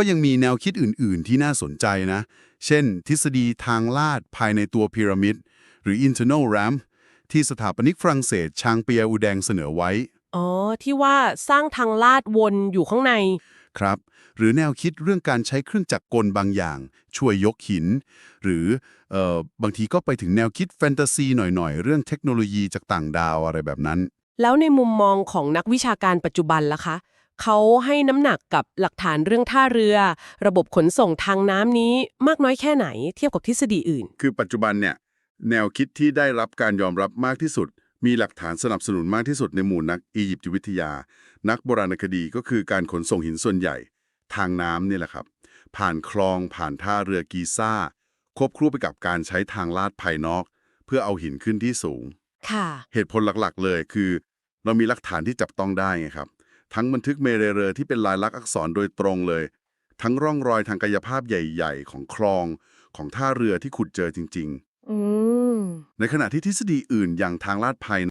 ก็ยังมีแนวคิดอื่น ๆ ที่น่าสนใจนะ เช่น ทฤษฎีทางลาดภายในตัวพีระมิด หรือ internal ramp ที่สถาปนิกฝรั่งเศสชางเปียอูแดงเสนอไว้ อ๋อ ที่ว่าสร้างทางลาดวนอยู่ข้างใน ครับ หรือแนวคิดเรื่องการใช้เครื่องจักรกลบางอย่าง ช่วยยกหิน หรือเอ่อบางทีก็ไปถึงแนวคิดแฟนตาซีหน่อย ๆ เรื่องเทคโนโลยีจากต่างดาวอะไรแบบนั้น แล้วในมุมมองของนักวิชาการปัจจุบันล่ะคะ เขาให้น้ำหนักกับหลักฐานเรื่องท่าเรือ ระบบขนส่งทางน้ำนี้มากน้อยแค่ไหนเทียบกับทฤษฎีอื่น คือปัจจุบันเนี่ยแนวคิดที่ได้รับการยอมรับมากที่สุด มีหลักฐานสนับสนุนมากที่สุดในหมู่นักอียิปต์วิทยา นักโบราณคดีก็คือการขนส่งหินส่วนใหญ่ ทางน้ำเนี่ยแหละครับ ผ่านคลองผ่านท่าเรือกีซ่าควบคู่ไปกับการใช้ทางลาดภายนอก เพื่อเอาหินขึ้นที่สูง ค่ะ เหตุผลหลักๆ เลยคือ เรามีหลักฐานที่จับต้องได้ไงครับ ทั้งบันทึกเมเรเรอที่เป็นลายลักษณ์อักษรโดยตรงเลย ทั้งร่องรอยทางกายภาพใหญ่ ๆ ของคลอง ของท่าเรือที่ขุดเจอจริงอืมๆในขณะที่ทฤษฎีอื่นอย่างทางลาดภาย